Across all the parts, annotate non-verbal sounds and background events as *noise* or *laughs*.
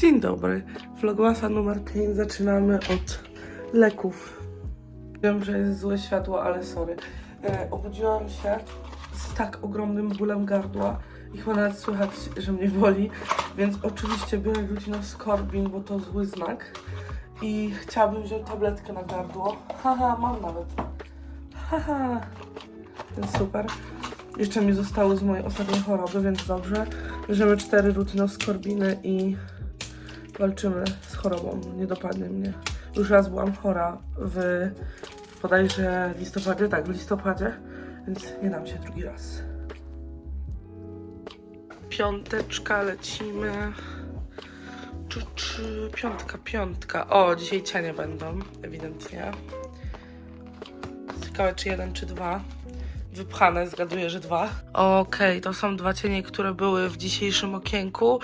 Dzień dobry. Vlogmasa numer 5 zaczynamy od leków. Wiem, że jest złe światło, ale sorry. E, obudziłam się z tak ogromnym bólem gardła i chyba nawet słychać, że mnie boli, więc oczywiście biorę Lucino Skorbin, bo to zły znak. I chciałabym wziąć tabletkę na gardło. Haha, mam nawet. Haha, więc super. Jeszcze mi zostało z mojej ostatniej choroby, więc dobrze. Bierzemy cztery rutinoskorbiny i walczymy z chorobą. Nie dopadnie mnie. Już raz byłam chora w bodajże listopadzie, tak, w listopadzie, więc nie dam się drugi raz. Piąteczka, lecimy. Czy, czy, piątka, piątka. O, dzisiaj cienie będą, ewidentnie. Ciekawe, czy jeden, czy dwa. Wypchane, zgaduję, że dwa. Okej, to są dwa cienie, które były w dzisiejszym okienku.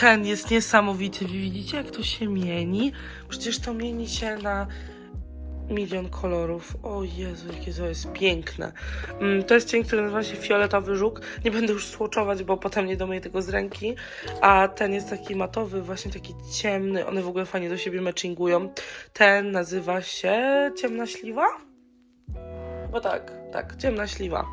Ten jest niesamowity. Widzicie, jak to się mieni? Przecież to mieni się na milion kolorów. O Jezu, jakie to jest piękne. Mm, To jest cień, który nazywa się fioletowy żuk. Nie będę już słoczować, bo potem nie domyję tego z ręki. A ten jest taki matowy, właśnie taki ciemny. One w ogóle fajnie do siebie matchingują. Ten nazywa się ciemna śliwa? Bo tak, tak, ciemna śliwa.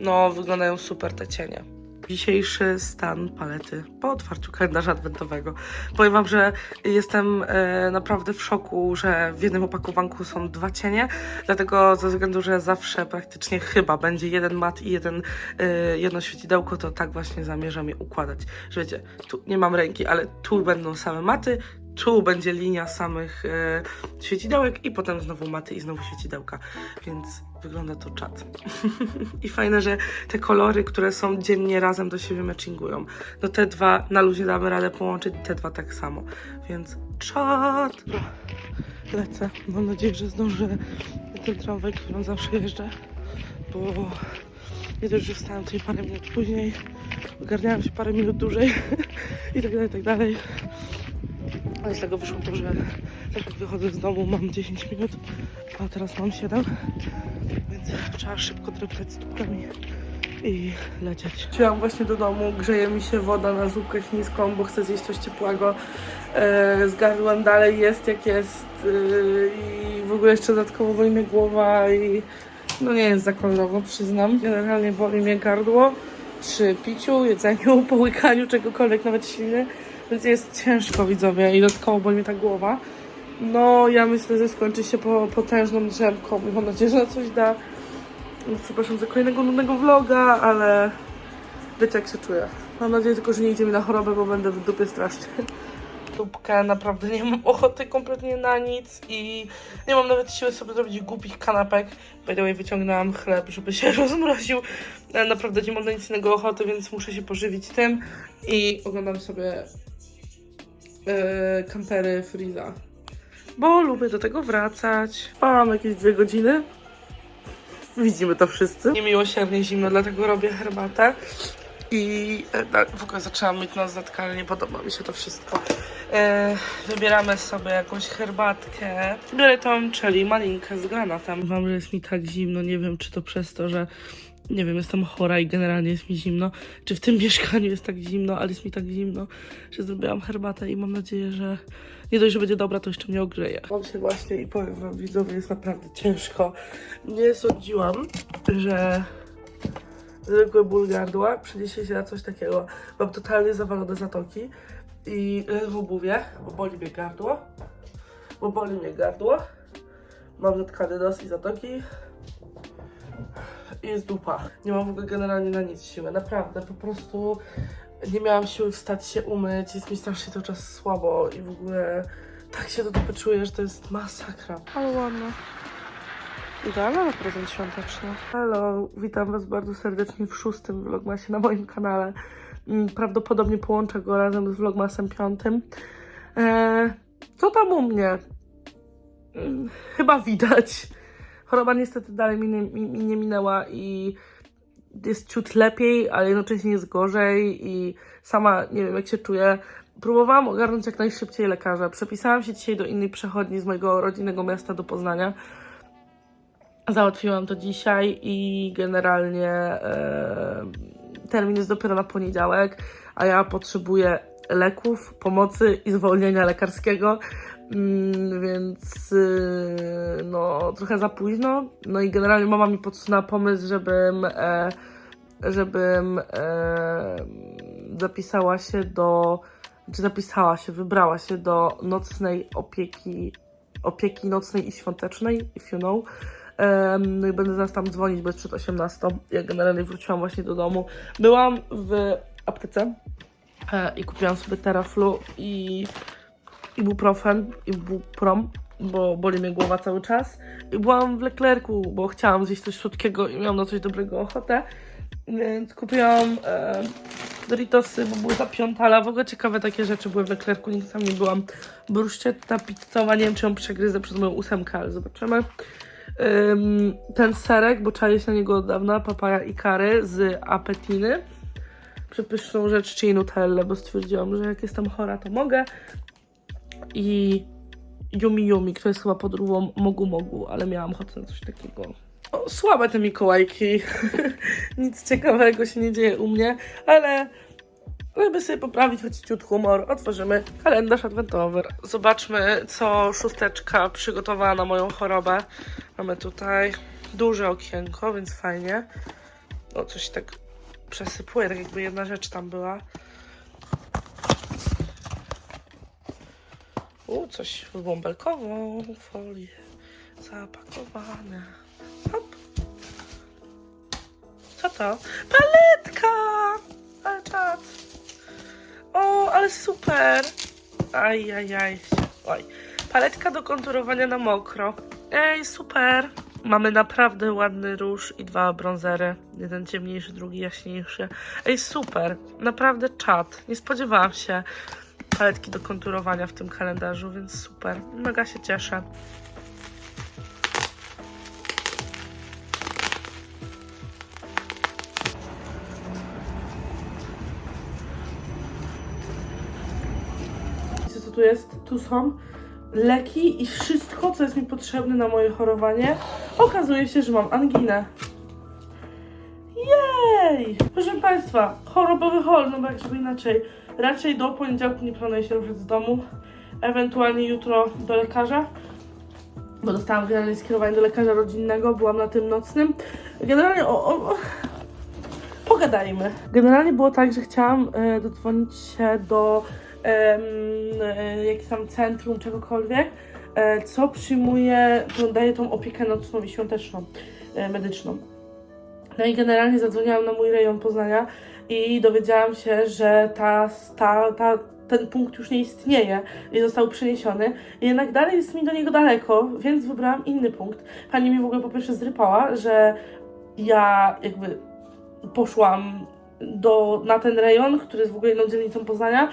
No, wyglądają super te cienie. Dzisiejszy stan palety po otwarciu kalendarza adwentowego. Powiem Wam, że jestem e, naprawdę w szoku, że w jednym opakowanku są dwa cienie, dlatego ze względu, że zawsze praktycznie chyba będzie jeden mat i jeden, e, jedno świecidełko, to tak właśnie zamierzam je układać. Że wiecie, tu nie mam ręki, ale tu będą same maty, tu będzie linia samych e, świecidełek i potem znowu maty i znowu świecidełka, więc wygląda to czad. *laughs* I fajne, że te kolory, które są dziennie razem do siebie matchingują. No te dwa na luzie damy radę połączyć te dwa tak samo, więc czad. Lecę. Mam nadzieję, że zdążę ten tramwaj, którym zawsze jeżdżę, bo nie dość, że wstałem tutaj parę minut później, ogarniałam się parę minut dłużej *laughs* i tak dalej, i tak dalej. Ale z tego wyszło to, że tak jak wychodzę z domu mam 10 minut, a teraz mam 7, więc trzeba szybko dreptać stópkami i lecieć. Wróciłam właśnie do domu, grzeje mi się woda na zupkę chińską, bo chcę zjeść coś ciepłego. E, dalej jest jak jest e, i w ogóle jeszcze dodatkowo boli mnie głowa i no nie jest za kolorowo, przyznam. Generalnie boli mnie gardło przy piciu, jedzeniu, *laughs* połykaniu czegokolwiek, nawet śliny. Więc jest ciężko, widzowie, i dodatkowo boli mnie ta głowa. No, ja myślę, że skończy się po, potężną drzemką i mam nadzieję, że coś da. Przepraszam za kolejnego nudnego vloga, ale wiecie jak się czuję. Mam nadzieję tylko, że nie idzie mi na chorobę, bo będę w dupie strasznie. *laughs* Dupkę, naprawdę nie mam ochoty kompletnie na nic i nie mam nawet siły sobie zrobić głupich kanapek. By wyciągnęłam chleb, żeby się *laughs* rozmroził. Ale Naprawdę nie mam na nic innego ochoty, więc muszę się pożywić tym i oglądam sobie e, kampery Freeza. Bo lubię do tego wracać. Spałam jakieś dwie godziny. Widzimy to wszyscy. Niemiłosiernie zimno, dlatego robię herbatę. I e, na- w ogóle zaczęłam mieć nos zatkalnie, nie podoba mi się to wszystko. E, wybieramy sobie jakąś herbatkę. Biorę tą, czyli malinkę z granatem. Wam, że jest mi tak zimno, nie wiem czy to przez to, że nie wiem, jestem chora i generalnie jest mi zimno. Czy w tym *laughs* mieszkaniu jest tak zimno, ale jest mi tak zimno, że zrobiłam herbatę i mam nadzieję, że nie dość, że będzie dobra, to jeszcze mnie ogrzeje. Mam się właśnie i powiem wam, widzowie, jest naprawdę ciężko. Nie sądziłam, że zwykły ból gardła przeniesie się na coś takiego. Mam totalnie zawalone zatoki i ledwo mówię, bo boli mnie gardło. Bo boli mnie gardło. Mam zatkany nos i zatoki. I jest dupa. Nie mam w ogóle generalnie na nic siły. Naprawdę, po prostu nie miałam siły wstać się umyć. Jest mi strasznie cały czas słabo i w ogóle tak się do dupy czuję, że to jest masakra. Ale ładna. Idealna na prezent świąteczny. Hello, witam Was bardzo serdecznie w szóstym vlogmasie na moim kanale. Mm, Prawdopodobnie połączę go razem z vlogmasem piątym. Eee, co tam u mnie? Mm, Chyba widać. Choroba niestety dalej mi nie, mi nie minęła i jest ciut lepiej, ale jednocześnie jest gorzej i sama nie wiem jak się czuję. Próbowałam ogarnąć jak najszybciej lekarza. Przepisałam się dzisiaj do innej przechodni z mojego rodzinnego miasta do Poznania. Załatwiłam to dzisiaj i generalnie e, termin jest dopiero na poniedziałek, a ja potrzebuję leków, pomocy i zwolnienia lekarskiego. Mm, więc yy, no trochę za późno. No i generalnie mama mi podsunęła pomysł, żebym, e, żebym e, zapisała się do, czy zapisała się, wybrała się do nocnej opieki, opieki nocnej i świątecznej, if you know. No i będę zaraz tam dzwonić, bo jest przed 18. Ja generalnie wróciłam właśnie do domu. Byłam w aptece e, i kupiłam sobie teraflu i ibuprofen, ibuprom, bo boli mnie głowa cały czas. I byłam w Leclercu, bo chciałam zjeść coś słodkiego i miałam na coś dobrego ochotę. Więc kupiłam e, Doritosy, bo były za piątala. W ogóle ciekawe takie rzeczy były w Leclercu, nigdy tam nie byłam. Bruszczetta pizzowa, nie wiem czy ją przegryzę przez moją ósemkę, ale zobaczymy. Ten serek, bo czaję się na niego od dawna, papaja i kary z apetiny. Przepyszną rzecz, czyli nutellę, bo stwierdziłam, że jak jestem chora, to mogę. I Yumi Yumi, która jest chyba podróbą Mogu Mogu, ale miałam ochotę na coś takiego. O, słabe te Mikołajki. *laughs* Nic ciekawego się nie dzieje u mnie, ale żeby sobie poprawić choć ciut humor, otworzymy kalendarz adwentowy. Zobaczmy, co szósteczka przygotowała na moją chorobę. Mamy tutaj duże okienko, więc fajnie. O, coś tak przesypuje, tak jakby jedna rzecz tam była. U, coś w bąbelkową folię zapakowane. Hop. Co to? Paletka! Ale czad. O, ale super! Aj, aj, aj. Oj. Paletka do konturowania na mokro. Ej, super! Mamy naprawdę ładny róż i dwa bronzery. Jeden ciemniejszy, drugi jaśniejszy. Ej, super! Naprawdę czad. Nie spodziewałam się paletki do konturowania w tym kalendarzu, więc super. Mega się cieszę. Tu jest? Tu są leki i wszystko, co jest mi potrzebne na moje chorowanie. Okazuje się, że mam anginę. Jej! Proszę Państwa, chorobowy hol, no bo jak żeby inaczej. Raczej do poniedziałku nie planuję się ruszać z domu. Ewentualnie jutro do lekarza. Bo dostałam generalnie skierowanie do lekarza rodzinnego, byłam na tym nocnym. Generalnie o, o, o pogadajmy. Generalnie było tak, że chciałam e, dodzwonić się do e, jakiegoś tam centrum, czegokolwiek, e, co przyjmuje, to daje tą opiekę nocną i świąteczną, e, medyczną. No i generalnie zadzwoniłam na mój rejon Poznania i dowiedziałam się, że ta, ta, ta, ten punkt już nie istnieje i został przeniesiony. Jednak dalej jest mi do niego daleko, więc wybrałam inny punkt. Pani mi w ogóle po pierwsze zrypała, że ja jakby poszłam do, na ten rejon, który jest w ogóle jedną dzielnicą Poznania.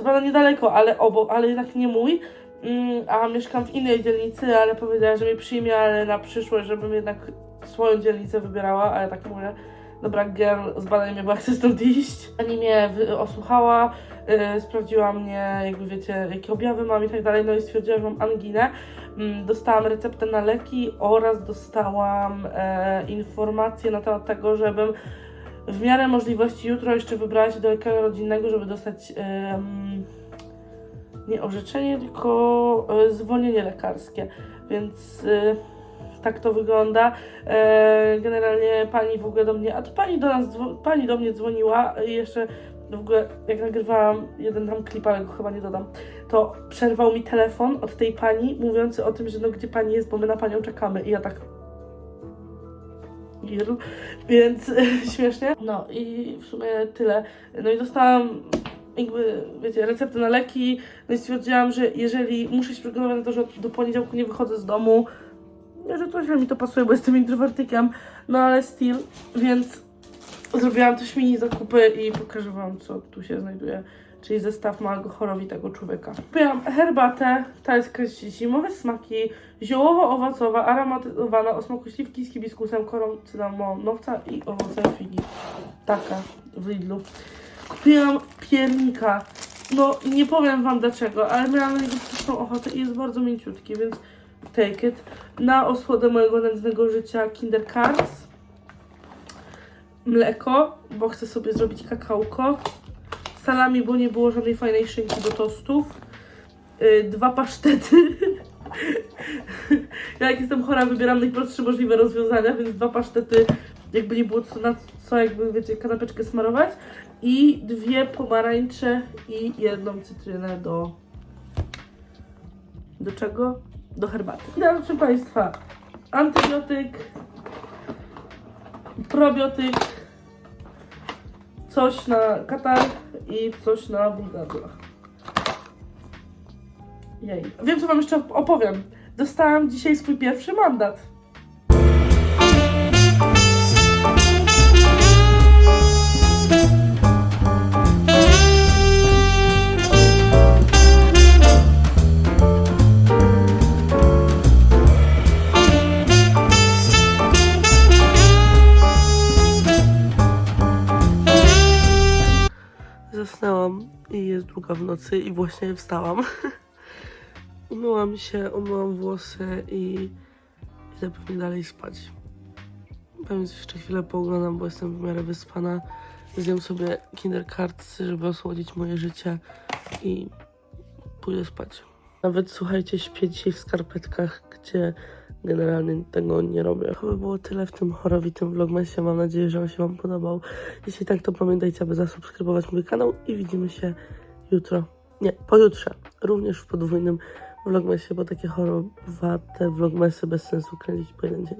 Co prawda niedaleko, ale obok, ale jednak nie mój. Mm, a mieszkam w innej dzielnicy, ale powiedziała, że mnie przyjmie, ale na przyszłość, żebym jednak swoją dzielnicę wybierała, ale tak mówię, dobra, girl, zbadaj mnie, bo chcę stąd iść. Pani mnie osłuchała, yy, sprawdziła mnie, jakby wiecie, jakie objawy mam i tak dalej, no i stwierdziła, że mam anginę. Mm, dostałam receptę na leki oraz dostałam e, informacje na temat tego, żebym w miarę możliwości jutro jeszcze wybrała się do lekarza rodzinnego, żeby dostać nie orzeczenie, tylko e, zwolnienie lekarskie. Więc e, tak to wygląda. E, generalnie pani w ogóle do mnie, a to pani do nas, pani do mnie dzwoniła i jeszcze w ogóle jak nagrywałam jeden tam klip, ale go chyba nie dodam, to przerwał mi telefon od tej pani mówiący o tym, że no gdzie pani jest, bo my na panią czekamy i ja tak Więc *laughs* śmiesznie. No i w sumie tyle. No i dostałam jakby, wiecie, receptę na leki. No i stwierdziłam, że jeżeli muszę się przygotować na to, że do poniedziałku nie wychodzę z domu, nie, że to źle mi to pasuje, bo jestem introwertykiem, no ale still, więc zrobiłam też mini zakupy i pokażę wam, co tu się znajduje. Czyli zestaw małego chorowitego człowieka. Kupiłam herbatę, ta jest jakaś zimowe smaki, ziołowo-owocowa, aromatyzowana o smaku śliwki z hibiskusem, korą cynamonowca i owocem figi. Taka w Lidlu. Kupiłam piernika. No, nie powiem wam dlaczego, ale miałam na niego ochotę i jest bardzo mięciutki, więc take it. Na osłodę mojego nędznego życia Kinder Cards. Mleko, bo chcę sobie zrobić kakałko. salami, bo nie było żadnej fajnej szynki do tostów. Y, dwa pasztety. *laughs* ja jak jestem chora, wybieram najprostsze możliwe rozwiązania, więc dwa pasztety, jakby nie było co na co, jakby wiecie, kanapeczkę smarować. I dwie pomarańcze i jedną cytrynę do... Do czego? Do herbaty. Teraz, proszę Państwa, antybiotyk, probiotyk, coś na katar i coś na ból gardła. Jej. Wiem, co Wam jeszcze opowiem. Dostałam dzisiaj swój pierwszy mandat. Zasnęłam i jest druga w nocy i właśnie wstałam. *laughs* Umyłam się, umyłam włosy i idę pewnie dalej spać. Pewnie jeszcze chwilę pooglądam, bo jestem w miarę wyspana. Zjem sobie Kinder Cards, żeby osłodzić moje życie i pójdę spać. Nawet słuchajcie, śpię dzisiaj w skarpetkach, gdzie generalnie tego nie robię. To by było tyle w tym chorowitym vlogmasie. Mam nadzieję, że on się Wam podobał. Jeśli tak, to pamiętajcie, aby zasubskrybować mój kanał i widzimy się jutro. Nie, pojutrze. Również w podwójnym vlogmasie, bo takie chorowate vlogmasy bez sensu kręcić po jeden dzień.